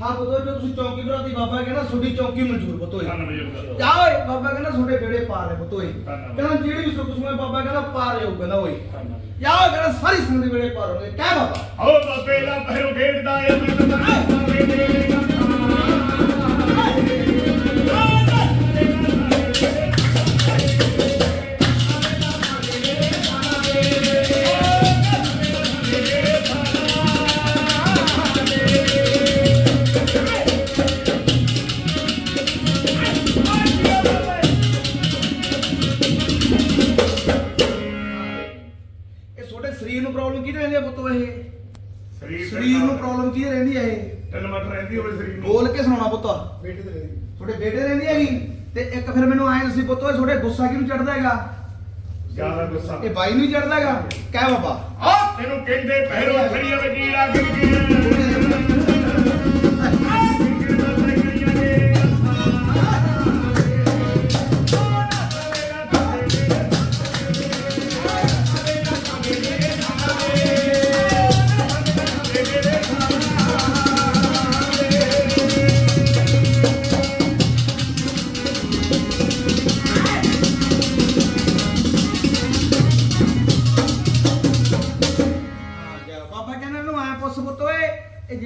ਹਾਂ ਪੁੱਤ ਜੋ ਤੁਸੀਂ ਚੌਂਕੀ ਬਣਾਤੀ ਬਾਬਾ ਕਹਿੰਦਾ ਤੁਹਾਡੀ ਚੌਂਕੀ ਮਨਜ਼ੂਰ ਬਜ਼ੁਰਗ ਜਾ ਓਏ ਬਾਬਾ ਕਹਿੰਦਾ ਤੁਹਾਡੇ ਬੇੜੇ ਪਾਰ ਨੇ ਓਏ ਧੰਨਵਾਦ। ਕਹਿੰਦਾ ਜਿਹੜੀ ਵੀ ਸੁੱਖ ਸੁਣੇ ਬਾਬਾ ਕਹਿੰਦਾ ਪਾਰ ਜਾਊ ਕਹਿੰਦਾ ਓਏ ਜਾ ਓਏ ਕਹਿੰਦਾ ਸਾਰੀ ਸੰਗਤ ਦੇ ਬੇੜੇ ਪਾਰ ਹੋਣਗੇ ਕਹਿ ਬਾਬਾ। ਹੋ ਬਾਬੇ ਦਾ ਪਹਿਰੋ ਖੇਡਦਾ ਏ ਮੈਂ ਤੇ ਇੱਕ ਫਿਰ ਮੈਨੂੰ ਆਏ ਸੀ ਪੁੱਤ ਤੁਹਾਡੇ ਗੁੱਸਾ ਕਿਹਨੂੰ ਚੜਦਾ ਹੈਗਾ? ਜ਼ਿਆਦਾ ਗੁੱਸਾ। ਇਹ ਬਾਈ ਨੂੰ ਚੜਦਾ ਹੈਗਾ? ਕਹਿ ਬਾਬਾ। ਆ ਤੈਨੂੰ ਕਹਿੰਦੇ ਪਹਿਰੋ ਖੜੀਆ ਵਜੀਰ ਆ ਗਈ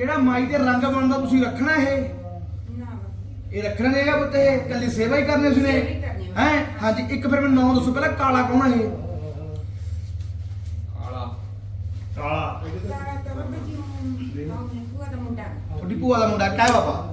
ਜਿਹੜਾ ਮਾਈ ਦੇ ਰੰਗ ਬਣਦਾ ਤੁਸੀਂ ਰੱਖਣਾ ਇਹ? ਇਹ ਰੱਖਣਾ ਨਹੀਂ ਹੈਗਾ ਪੁੱਤ ਇਹ ਕੱਲੀ ਸੇਵਾ ਹੀ ਕਰਨੀ ਉਸਨੇ। ਹੀ ਹਾਂਜੀ ਇੱਕ ਫਿਰ ਮੈਨੂੰ ਨਾਮ ਦੱਸੋ ਪਹਿਲਾਂ ਕਾਲਾ ਕੌਣ ਹੈ ਇਹ? ਕਾਲਾ। ਤੁਹਾਡੀ ਭੂਆ ਦਾ ਮੁੰਡਾ ਕਹਿ ਬਾਬਾ।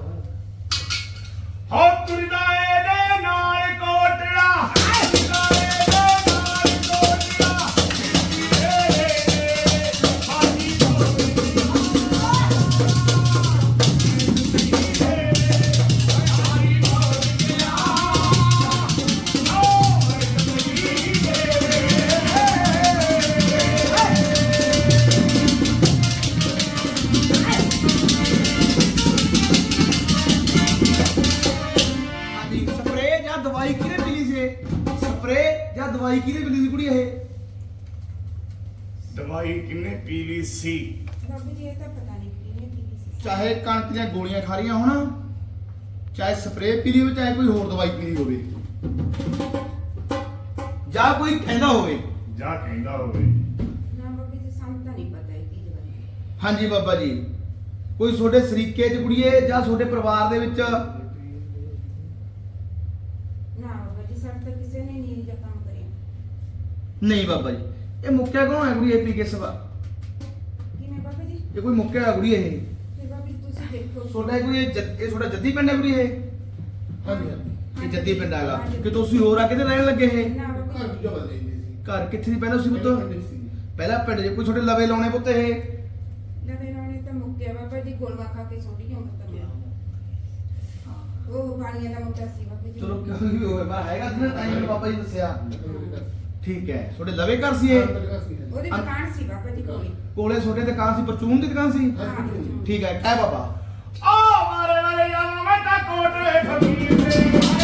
ਦਵਾਈ ਕਿਹਨੇ ਮਿਲੀ ਸੀ ਕੁੜੀ ਇਹ? ਦਵਾਈ ਕਿੰਨੇ ਪੀ ਲਈ ਸੀ? ਚਾਹੇ ਕਣਕ ਦੀਆਂ ਗੋਲੀਆਂ ਖਾ ਰਹੀਆਂ ਹੋਣ ਚਾਹੇ ਸਪਰੇ ਪੀ ਲਈ ਹੋਵੇ ਚਾਹੇ ਕੋਈ ਹੋਰ ਦਵਾਈ ਪੀ ਲਈ ਹੋਵੇ। ਜਾਂ ਕੋਈ ਕਹਿੰਦਾ ਹੋਵੇ। ਜਾ ਕਹਿੰਦਾ ਹੋਵੇ। ਹਾਂਜੀ ਬਾਬਾ ਜੀ। ਕੋਈ ਤੁਹਾਡੇ ਸਰੀਕੇ ਚ ਕੁੜੀਏ ਜਾਂ ਤੁਹਾਡੇ ਪਰਿਵਾਰ ਦੇ ਵਿੱਚ ਨਹੀਂ ਬਾਬਾ ਜੀ। ਇਹ ਮੁੱਕਿਆ ਕੌਣ ਹੈ ਕੁੜੀ ਇਹ ਪੀ ਕੇ ਸਵਾ ਇਹ ਕੋਈ ਮੁੱਕਿਆ ਹੈ ਕੁੜੀ ਇਹ? ਤੁਹਾਡਾ ਕੋਈ ਇਹ ਜੱਦ- ਇਹ ਤੁਹਾਡਾ ਜੱਦੀ ਪਿੰਡ ਹੈ ਕੁੜੀ ਇਹ? ਹਾਂਜੀ ਹਾਂਜੀ। ਇਹ ਜੱਦੀ ਪਿੰਡ ਹੈਗਾ। ਕਿ ਤੁਸੀਂ ਹੋਰ ਆ ਕਿਤੇ ਰਹਿਣ ਲੱਗੇ ਇਹ? ਘਰ ਦੀ ਜਗ੍ਹਾ ਦੇ ਸੀ? ਘਰ ਕਿੱਥੇ ਦੀ ਪਹਿਲਾਂ ਤੁਸੀਂ ਪੁੱਤ? ਪਿੰਡ ਸੀ। ਪਹਿਲਾਂ ਪਿੰਡ 'ਚ ਕੋਈ ਤੁਹਾਡੇ ਲਵੇ ਲਾਉਣੇ ਪੁੱਤ ਇਹ? ਉਹ ਪਾਣੀਆਂ ਦਾ ਮੁੱਦਾ ਸੀ ਬਾਬਾ ਜੀ। ਚਲੋ ਕਿਉਂ ਵੀ ਹੋਵੇ ਹੈਗਾ ਸੀ ਨਾ ਤਾਂ ਹੀ ਬਾਬਾ ਜੀ ਦੱਸਿਆ। ਠੀਕ ਹੈ। ਤੁਹਾਡੇ ਲਵੇ ਘਰ ਸੀ ਇਹ? ਉਹਦੀ ਦੁਕਾਨ ਸੀ ਬਾਬਾ ਜੀ ਕੋਲ। ਕੋਲੇ ਤੁਹਾਡੇ ਦੁਕਾਨ ਸੀ ਪਰਚੂਨ ਦੀ ਦੁਕਾਨ ਸੀ। ਠੀਕ ਹੈ ਕਹਿ ਬਾਬਾ। ਆ ਮਾਰੇ ਵਾਲੇ ਆ ਮੈਂ ਤਾਂ ਕੋਟਲੇ ਫਕੀਰ ਦੇ।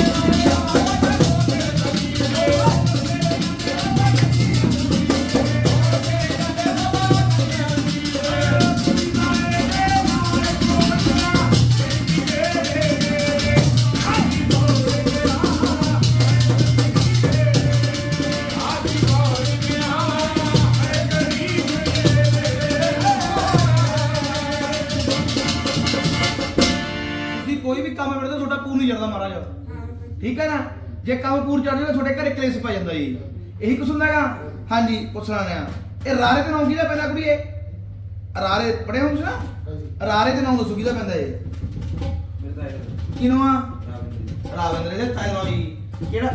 ਕੋਈ ਵੀ ਕੰਮ ਮਿਲਦਾ ਤੁਹਾਡਾ ਪੂਰ ਨਹੀਂ ਜਾਂਦਾ ਮਹਾਰਾਜ। ਠੀਕ ਹੈ ਨਾ? ਜੇ ਕੰਮ ਪੂਰ ਚੜ ਜਾਵੇ ਤੁਹਾਡੇ ਘਰੇ ਕਲੇਸ਼ ਪੈ ਜਾਂਦਾ ਜੀ। ਇਹੀ ਕੁਛ ਹੁੰਦਾ ਹੈਗਾ? ਹਾਂਜੀ ਪੁੱਛਣਾ ਨੇ ਇਹ ਰਾਰੇ ਤੇ ਨਾਮ ਕਿਹਦਾ ਪੈਂਦਾ ਕੁੜੀਏ। ਰਾਰੇ ਪੜੇ ਹੋ ਤੁਸੀਂ ਨਾ? ਰਾਰੇ ਤੇ ਨਾਮ ਦੱਸੋ ਕਿਹਦਾ ਪੈਂਦਾ ਇਹ? ਕਿਨੋਂ ਆ? ਰਾਵਿੰਦਰ। ਦੇ ਤਾਏ ਨਾਲ ਜੀ। ਕਿਹੜਾ?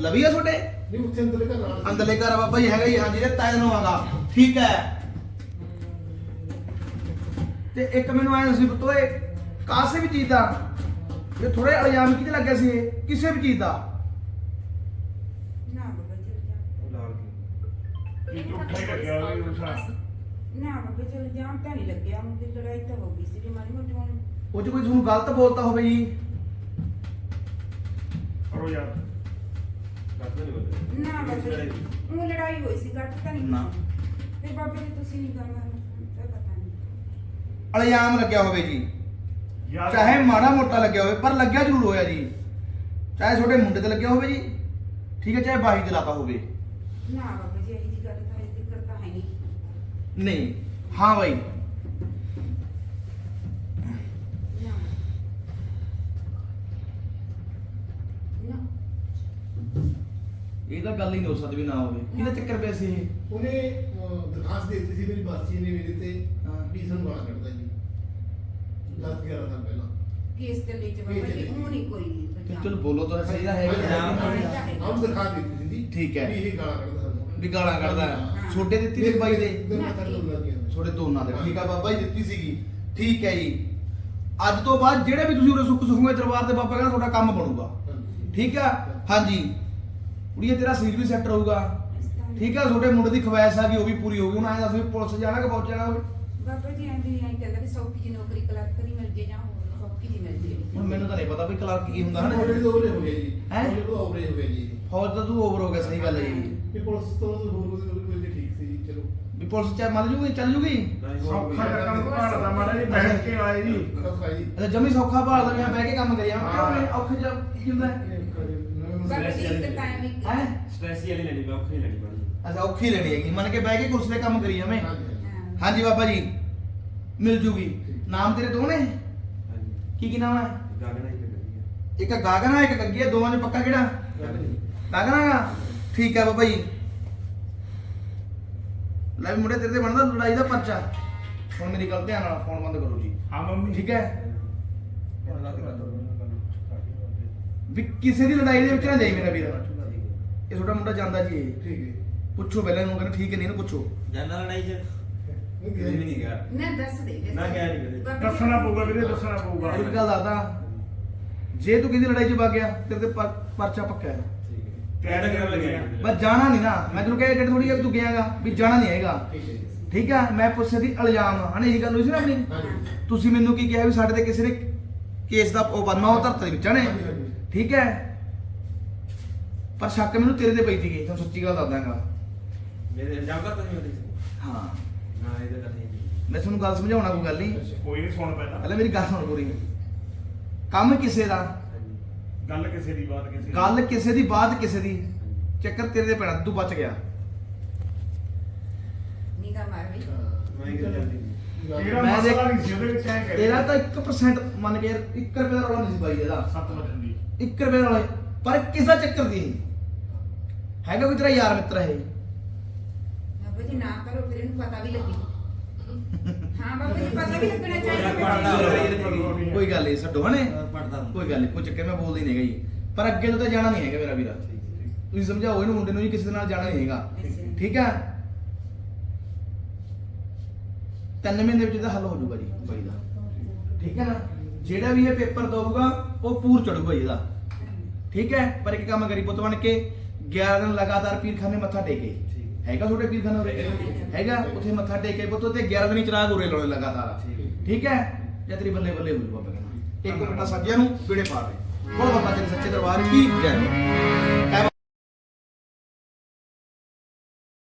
ਲਵੀ ਆ ਤੁਹਾਡੇ? ਨਹੀਂ ਉੱਥੇ ਅੰਦਰ ਘਰ ਅੰਦਰਲੇ ਘਰ ਆ ਬਾਬਾ ਜੀ ਹੈਗਾ ਜੀ ਹਾਂਜੀ ਤੇ ਤਾਏ ਨੂੰ ਆਗਾ ਠੀਕ ਹੈ। ਤੇ ਇੱਕ ਮੈਨੂੰ ਆਇਆ ਸੀ ਬਤੋਏ ਕਾਸੇ ਵੀ ਚੀਜ਼ ਦਾ? ਇਹ ਥੋੜੇ ਇਲਜ਼ਾਮ ਕਿਤੇ ਲੱਗਿਆ ਸੀ ਇਹ ਕਿਸੇ ਵੀ ਚੀਜ਼ ਦਾ? ਨਾ ਬਾਬਾ ਚਲ ਜਾ ਕੀ? ਝੂਠੇ ਲੱਗਿਆ ਹੋਵੇ ਉਠਾ ਨਾ ਬਾਬਾ ਚਲ ਜਾਮ ਤਾਂ ਨਹੀਂ ਲੱਗਿਆ। ਮੁੰਡੇ ਲੜਾਈ ਤਾਂ ਹੋ ਗਈ ਸੀ ਮਾਰੀ ਮੋਟੀ ਹੁਣ। ਉਹ ਚ ਕੋਈ ਤੁਹਾਨੂੰ ਗਲਤ ਬੋਲਤਾ ਹੋਵੇ ਜੀ? ਕਰੋ ਯਾਰ। ਨਾ ਬਾਬਾ ਉਹ ਲੜਾਈ ਹੋਈ ਸੀ ਗੱਟ ਤਾਂ ਨਹੀਂ ਨਾ। ਫਿਰ ਬਾਬਾ ਜੀ ਤੁਸੀਂ ਨਹੀਂ ਕਰਨਾ ਤਾਂ ਪਤਾ ਨਹੀਂ। ਇਲਜ਼ਾਮ ਲੱਗਿਆ ਹੋਵੇ ਜੀ। ਯਾਰ ਚਾਹੇ ਮਾੜਾ ਮੋਟਾ ਲੱਗਿਆ ਹੋਵੇ ਪਰ ਲੱਗਿਆ ਜ਼ਰੂਰ ਹੋਇਆ ਜੀ। ਚਾਹੇ ਤੁਹਾਡੇ ਮੁੰਡੇ ਤੇ ਲੱਗਿਆ ਹੋਵੇ ਜੀ ਠੀਕ ਹੈ ਚਾਹੇ ਬਾਹੀ ਤੇ ਲਾਤਾ ਹੋਵੇ। ਨਾ ਬਾਬਾ ਜੀ ਇਹ ਜੀ ਗੱਲ ਤਾਂ ਇਹ ਦਿੱਕਤ ਤਾਂ ਹੈ ਨਹੀਂ। ਨਹੀਂ ਹਾਂ ਬਾਈ। ਨਾ। ਨਾ। ਇਹ ਤਾਂ ਗੱਲ ਹੀ ਨਹੀਂ ਹੋ ਸਕਦੀ ਵੀ ਨਾ ਹੋਵੇ। ਕਿਹਦਾ ਚੱਕਰ ਪਿਆ ਸੀ ਇਹ? ਉਹਨੇ ਅਹ, ਦਰਖਾਸਤ ਦੇ ਦਿੱਤੀ ਸੀ ਮੇਰੀ ਮਾਸੀ ਨੇ ਮੇਰੇ ਤੇ ਹਾਂ। ਵੀ ਸਾਨੂੰ 10 11 ਸਾਲ ਪਹਿਲਾਂ। ਕੇਸ ਤੇ ਲੈ ਚ ਬਾਬਾ ਜੀ ਉਹ ਨਹੀਂ ਕੋਈ ਤੇ ਚਲੋ ਬੋਲੋ ਤਾਂ ਸਹੀ ਦਾ ਹਾਂ, ਜੀ। ਹਾਂ, ਹਾਂ, ਉਹ ਦਰਖਾਸਤ ਦਿੱਤੀ ਸੀ ਜੀ ਠੀਕ ਹੈ। ਵੀ ਇਹ ਗਾਲਾਂ ਕੱਢਦਾ ਸਾਨੂੰ। ਵੀ ਗਾਲਾਂ ਕੱਢਦਾ ਹੈ। ਹਾਂ। ਛੋਟੇ ਦਿੱਤੀ ਸੀ ਬਾਈ ਦੇ? ਦਿਨ ਮੱਥਾ ਟੇਕਣ ਲੱਗ ਗਿਆ ਛੋਟੇ ਦੋਨਾਂ ਦੇ। ਠੀਕ ਆ ਬਾਬਾ ਜੀ ਦਿੱਤੀ ਸੀਗੀ। ਠੀਕ ਹੈ ਜੀ। ਅੱਜ ਤੋਂ ਬਾਅਦ ਜਿਹੜੇ ਵੀ ਤੁਸੀਂ ਉਰੇ ਸੁੱਖ ਸੁਖੂਗੇ ਦਰਬਾਰ ਤੇ ਬਾਬਾ ਕਹਿੰਦਾ ਤੁਹਾਡਾ ਕੰਮ ਬਣੂਗਾ। ਠੀਕ ਆ? ਹਾਂਜੀ। ਕੁੜੀਏ ਤੇਰਾ ਸਰੀਰ ਵੀ ਸੈੱਟ ਰਹੂਗਾ। ਠੀਕ ਆ ਤੁਹਾਡੇ ਮੁੰਡੇ ਦੀ ਖਵਾਇਸ਼ ਆ ਗਈ ਉਹ ਵੀ ਪੂਰੀ ਹੋ ਗਈ। ਹੁਣ ਆਏ ਦੱਸ ਵੀ ਪੁਲਿਸ ਜਾਣਾ ਕਿ ਪਹੁੰਚ ਜਾਣਾ ਹੋਵੇ? ਬਾਬਾ ਜੀ ਐਂਦੀ ਐਂ ਕਹਿੰਦਾ ਵੀ ਸੌਖੀ ਜੀ ਨੌਕਰੀ ਕਲਰਕ ਦੀ ਮਿਲ ਜੇ ਜਾਂ ਹੋਰ ਸੌਖੀ ਜੀ ਮਿਲ ਜੇ। ਹੁਣ ਮੈਨੂੰ ਤਾਂ ਨਹੀਂ ਪਤਾ ਵੀ ਕਲਰਕ ਕੀ ਹੁੰਦਾ ਹਨਾ। Already ਤਾਂ ਉਹਨੇ ਹੋ ਗਿਆ ਜੀ। ਹੈਂ? ਉਹਨੇ ਤੋਂ ਓਵਰੇ ਹੋ ਗਿਆ ਜੀ। ਫੌਜ ਤਾਂ ਤੂੰ ਓਵਰ ਹੋ ਗਿਆ ਸਹੀ ਗੱਲ ਹੈ ਜੀ। ਵੀ ਪੁਲਿਸ ਤੋਂ ਹੋਰ ਕੋਈ ਨੌਕਰੀ ਮਿਲ ਜੇ ਠੀਕ ਸੀ ਜੀ ਚਲੋ। ਵੀ ਪੁਲਿਸ ਚ ਮੰਨ ਜੂਗੀ ਚੱਲ ਜੂਗੀ? ਸੌਖਾ ਜਿਹਾ ਕੰਮ ਭਾਲਦਾ ਮਾੜਾ ਜੀ ਬੈਠ ਕੇ ਆਏ ਜੀ। ਸੌਖਾ ਜੀ। ਅੱਛਾ ਜਮੀ ਸੌਖਾ ਭਾਲਦਾ ਵੀ ਹਾਂ ਬਹਿ ਕੇ ਕੰਮ ਕਰੀ ਜਾਵਾਂ। ਕਿਉਂ ਨਹੀਂ? ਔਖੇ ਜਿਹਾ ਕੀ ਹੁੰਦਾ? ਹੈ ਬਾਬਾ ਜੀ ਇੱਕ ਟਾਈਮ ਇੱਕ ਹੈਂ? ਸਟ੍ਰੈਸ ਹੀ ਵਾਲੀ ਲੈਣੀ ਲੈਣੀ ਪੜਦੀ ਅੱਛਾ ਔਖੀ ਲੈਣੀ ਹੈਗੀ। ਮੰਨ ਕੇ ਬਹਿ ਕੇ ਕੁਰਸੀ ਤੇ ਕੰਮ ਕਰੀ ਜਾਵੇਂ। ਹਾਂ। ਹਾਂਜੀ ਬਾਬਾ ਜੀ ਮਿਲ ਜੂਗੀ। ਨਾਮ ਤੇਰੇ ਦੋ ਨੇ? ਹਾਂਜੀ। ਕੀ ਕੀ ਨਾਮ ਹੈ? ਗਾਗਣਾ ਇੱਕ ਗਾਗਨਾ ਇੱਕ ਗੱਗੀ ਹੈ ਦੋਵਾਂ ਚ ਪੱਕਾ ਕਿਹੜਾ? ਗਾਗਨਾ ਗਾ ਠੀਕ ਹੈ ਬਾਬਾ ਜੀ। ਲੈ ਵੀ ਮੁੰਡੇ ਤੇਰੇ ਤੇ ਬਣਦਾ ਲੜਾਈ ਦਾ ਪਰਚਾ। ਹੁਣ ਮੇਰੀ ਗੱਲ ਧਿਆਨ ਨਾਲ ਫੋਨ ਬੰਦ ਕਰੋ ਜੀ। ਹਾਂ ਮੰਮੀ। ਠੀਕ ਹੈ? ਵੀ ਕਿਸੇ ਦੀ ਲੜਾਈ ਦੇ ਵਿੱਚ ਨਾ ਜਾਈ ਮੇਰਾ ਵੀਰ। ਇਹ ਛੋਟਾ ਮੁੰਡਾ ਜਾਂਦਾ ਜੀ ਇਹ। ਠੀਕ ਹੈ। ਪੁੱਛੋ ਪਹਿਲਾਂ ਇਹਨੂੰ ਕਹਿੰਦਾ ਠੀਕ ਹੈ ਨਹੀਂ ਇਹਨੂੰ ਪੁੱਛੋ। ਜਾਨਾ ਲੜਾਈ ਚ? ਨਹੀਂ ਵੀ ਨਹੀਂ ਗਿਆ ਨਾ ਦੱਸ ਦੇ ਦੱਸ ਨਾ ਦੇ। ਕਿਹਾ ਨਹੀਂ ਕਦੇ। ਬਾਬਾ ਜੀ- ਦੱਸਣਾ ਪਊਗਾ ਵੀਰੇ ਦੱਸਣਾ ਪਊਗਾ। ਇੱਕ ਗੱਲ ਦੱਸਦਾ। ਜੇ ਤੂੰ ਕਿਸੇ ਲੜਾਈ 'ਚ ਵਗ ਗਿਆ ਤੇਰੇ ਤੇ ਪਰ- ਪਰਚਾ ਪੱਕਾ ਹੈ। ਠੀਕ ਹੈ। ਕਹਿਣਾ ਕਿਹੜਾ ਲੱਗਿਆ? ਬਸ ਜਾਣਾ ਨਹੀਂ ਨਾ। ਮੈਂ ਤੈਨੂੰ ਕਹਿ ਕਿ ਥੋੜੀ ਜਿਹੀ ਤੂੰ ਗਿਆਗਾ ਵੀ ਜਾਣਾ ਨਹੀਂ ਹੈਗਾ। ਠੀਕ ਹੈ ਜੀ। ਠੀਕ ਹੈ? ਮੈਂ ਪੁੱਛੇ ਦੀ ਇਲਜ਼ਾਮ ਹਨੇ ਇਹ ਗੱਲ ਹੋਈ ਸੀ ਨਾ ਆਪਣੀ? ਹਾਂਜੀ। ਤੁਸੀਂ ਮੈਨੂੰ ਕੀ ਕਿਹਾ ਵੀ ਸਾਡੇ ਤੇ ਕਿਸੇ ਨੇ ਕੇਸ ਦਾ ਉਹ ਬੰਨਾ ਉਹ ਧਰਤ ਦੇ ਵਿੱਚ ਨੇ ਹਾਂਜੀ, ਹਾਂਜੀ। ਠੀਕ ਹੈ? ਪਰ ਸ਼ੱਕ ਮੈਨੂੰ ਤੇਰੇ ਤੇ ਪਈ ਸੀਗੀ। ਤੁਹਾਨੂੰ ਸੱਚੀ ਗੱਲ ਦੱਸ ਦਾਂਗਾ ਮੇਰੇ ਇਲਜ਼ਾਮ ਕਰਤਾ ਨਹੀਂ ਉਹਦੇ ਹਾਂ। ਨਾ ਇਹਦੇ ਤਾਂ ਨਹੀਂ ਮੈਂ ਤੁਹਾਨੂੰ ਗੱਲ ਸਮਝਾਉਣਾ ਕੋਈ ਗੱਲ ਨਹੀਂ। ਕੋਈ ਨਹੀਂ ਸੁਣ ਪਹਿਲਾਂ। ਪਹਿਲਾਂ ਮੇਰੀ ਗੱਲ ਸੁਣ ਪੂਰੀ। ਕੰਮ ਕਿਸੇ ਦਾ। ਹਾਂਜੀ। ਗੱਲ ਕਿਸੇ ਦੀ ਬਾਤ ਕਿਸੇ ਦੀ। ਗੱਲ ਕਿਸੇ ਦੀ ਬਾਤ ਕਿਸੇ ਦੀ। ਚੱਕਰ ਤੇਰੇ ਤੇ ਪੈਣਾ ਤੂੰ ਬਚ ਗਿਆ। ਨਿਗਾਹ ਮਾਰ ਵੀ। ਮੈਂ ਕਿਹਾ ਜਾਂਦੀ ਤੇਰਾ ਮੈਂ ਦੇਖ- ਮਸਲਾ ਨਹੀਂ ਸੀ ਉਹਦੇ ਵਿੱਚ ਐ ਕਰੇ ਤੇਰਾ ਤਾਂ 1% ਮੰਨ ਕੇ 1 ਰੁਪਏ ਦਾ ਰੌਲਾ ਨਹੀਂ ਸੀ ਬਾਈ ਇਹਦਾ। 7 ਵਜੇ ਦੀ। 1 ਰੁਪਏ ਦਾ ਰੌਲਾ ਪਰ ਕਿਸ ਦਾ ਚੱਕਰ ਦੀ ਇਹ? ਹੈਗਾ ਕੋਈ ਤੇਰਾ ਯਾਰ ਮਿੱਤਰ ਹੈ ਬਾਬਾ ਜੀ ਨਾ ਕਰੋ ਫਿਰ ਇਹਨੂੰ ਪਤਾ ਵੀ ਲੱਗੇ। ਹਾਂ ਬਾਬਾ ਜੀ ਪਤਾ ਵੀ ਲੱਗਣਾ ਚਾਹੀਦਾ ਪੜ੍ਹਦਾ ਮੈਨੂੰ। ਹੋਵੇ। ਕੋਈ ਗੱਲ ਨਹੀਂ ਛੱਡੋ ਹਨੇ। ਪੜਦਾ ਕੋਈ ਗੱਲ ਨਹੀਂ ਕੋਈ ਚੱਕਰ ਮੈਂ ਬੋਲਦੀ ਨਹੀਂ ਹੈਗਾ ਜੀ। ਪਰ ਅੱਗੇ ਤੋਂ ਤਾਂ ਜਾਣਾ ਨਹੀਂ ਹੈਗਾ ਮੇਰਾ ਵੀਰਾ। ਤੁਸੀਂ ਸਮਝਾਓ ਇਹਨੂੰ ਮੁੰਡੇ ਨੂੰ ਜੀ ਕਿਸੇ ਦੇ ਨਾਲ ਜਾਣਾ ਨਹੀਂ ਹੈਗਾ। ਅੱਛਾ। ਠੀਕ ਹੈ? ਤਿੰਨ ਮਹੀਨੇ ਵਿੱਚ ਇਹਦਾ ਹੱਲ ਹੋ ਜਾਊਗਾ ਜੀ ਬਾਈ ਦਾ। ਠੀਕ ਹੈ ਨਾ? ਜਿਹੜਾ ਵੀ ਇਹ ਪੇਪਰ ਦਊਗਾ ਉਹ ਪੂਰ ਚੜੂਗਾ ਜੀ ਇਹਦਾ। ਠੀਕ ਹੈ? ਪਰ ਇੱਕ ਕੰਮ ਕਰੀ ਪੁੱਤ ਬਣ ਕੇ 11 ਦਿਨ ਲਗਾਤਾਰ ਪੀਰਖਾਨੇ ਮੱਥਾ ਟੇਕੇ। ਹੈਗਾ ਤੁਹਾਡੇ ਪੀਰਖਾਨਾ ਉਰੇ? ਹੈਗਾ? ਉੱਥੇ ਮੱਥਾ ਟੇਕੇ ਪੁੱਤ ਤੇ 11 ਦਿਨ ਹੀ ਚਰਾਗ ਉਰੇ ਲਾਉਣੇ ਲਗਾਤਾਰ। ਠੀਕ। ਹੈ? ਜਾਂ ਤੇਰੀ ਬੱਲੇ ਬੱਲੇ ਹੋ ਜੂ ਬਾਬਾ ਕਹਿੰਦਾ ਇੱਕ ਮਿੰਟਾ ਸੱਜਿਆਂ ਨੂੰ ਵੀੜੇ ਪਾ ਦੇ ਬੋਲ ਬਾਬਾ ਤੇਰੇ ਸੱਚੇ ਦਰਬਾਰ, ਕੀ ਜੈ।